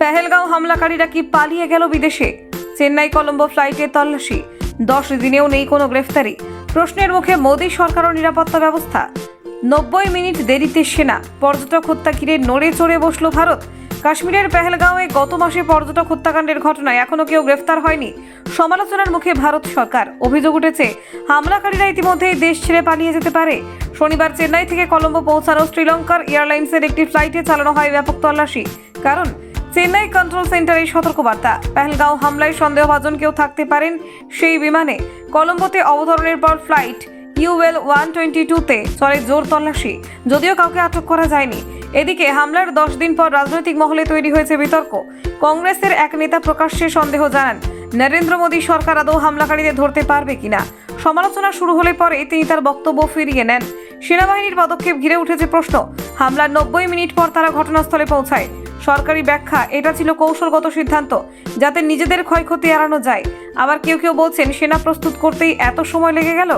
পেহেলগাঁও হামলাকারীরা কি পালিয়ে গেল বিদেশে? চেন্নাই কলম্বো ফ্লাইটে তল্লাশি। দশ দিনেও নেই কোনো গ্রেফতারি। প্রশ্নের মুখে মোদী সরকার ও নিরাপত্তা ব্যবস্থা। নব্বই মিনিট দেরিতে সেনা, পর্যটক হত্যা ঘিরে নড়ে চড়ে বসল ভারত। কাশ্মীরের পেহেলগাঁওয়ে গত মাসে পর্যটক হত্যাকাণ্ডের ঘটনায় এখনও কেউ গ্রেফতার হয়নি। সমালোচনার মুখে ভারত সরকার। অভিযোগ উঠেছে, হামলাকারীরা ইতিমধ্যেই দেশ ছেড়ে পালিয়ে যেতে পারে। শনিবার চেন্নাই থেকে কলম্বো পৌঁছানো শ্রীলঙ্কার এয়ারলাইন্সের একটি ফ্লাইটে চালানো হয় ব্যাপক তল্লাশি। কারণ চেন্নাই কন্ট্রোল সেন্টারের সতর্কবার্তা। পেহেলগাঁও হামলায় সন্দেহভাজন কেউ থাকতে পারেন সেই বিমানে। কলম্বোতে অবতরণের পর ফ্লাইট ইউএল ওয়ান টোয়েন্টি টুতে চলে জোর তল্লাশি। যদিও কাউকে আটক করা যায়নি। এদিকে হামলার দশ দিন পর রাজনৈতিক মহলে তৈরি হয়েছে বিতর্ক। কংগ্রেসের এক নেতা প্রকাশ্যে সন্দেহ জানান, নরেন্দ্র মোদী সরকার আদৌ হামলাকারীদের ধরতে পারবে কিনা? সমালোচনা শুরু হলে পরে তিনি তার বক্তব্য ফিরিয়ে নেন। সেনাবাহিনীর পদক্ষেপ ঘিরে উঠেছে প্রশ্ন। হামলার নব্বই মিনিট পর তারা ঘটনাস্থলে পৌঁছায়। সরকারি ব্যাখ্যা, এটা ছিল কৌশলগত সিদ্ধান্ত, যাতে নিজেদের ক্ষয়ক্ষতি এড়ানো যায়। আবার কেউ কেউ বলছেন, সেনা প্রস্তুত করতেই এত সময় লেগে গেল?